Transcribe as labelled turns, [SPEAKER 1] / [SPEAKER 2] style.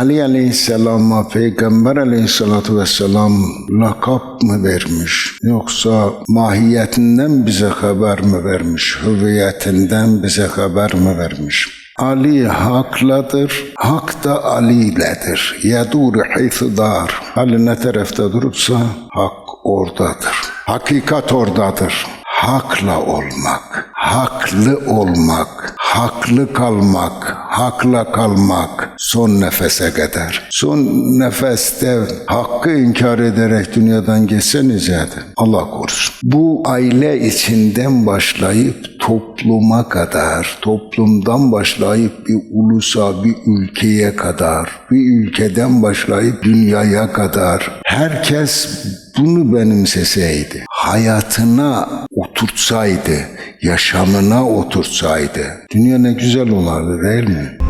[SPEAKER 1] Ali Aleyhisselam'a Peygamber Aleyhisselatü Vesselam lakap mı vermiş? Yoksa mahiyetinden bize haber mi vermiş? Hüviyetinden bize haber mi vermiş? Ali hakladır, hak da Ali iledir. Yedur haythu dar. Ali ne tarafta durursa hak oradadır. Hakikat oradadır. Hakla olmak, haklı olmak, haklı kalmak, hakla kalmak son nefese kadar. Son nefeste hakkı inkar ederek dünyadan geçseniz zaten Allah korusun. Bu aile içinden başlayıp topluma kadar, toplumdan başlayıp bir ulusa, bir ülkeye kadar, bir ülkeden başlayıp dünyaya kadar herkes bunu benimseseydi, hayatına oturtsaydı, yaşamına oturtsaydı, dünya ne güzel olardı değil mi?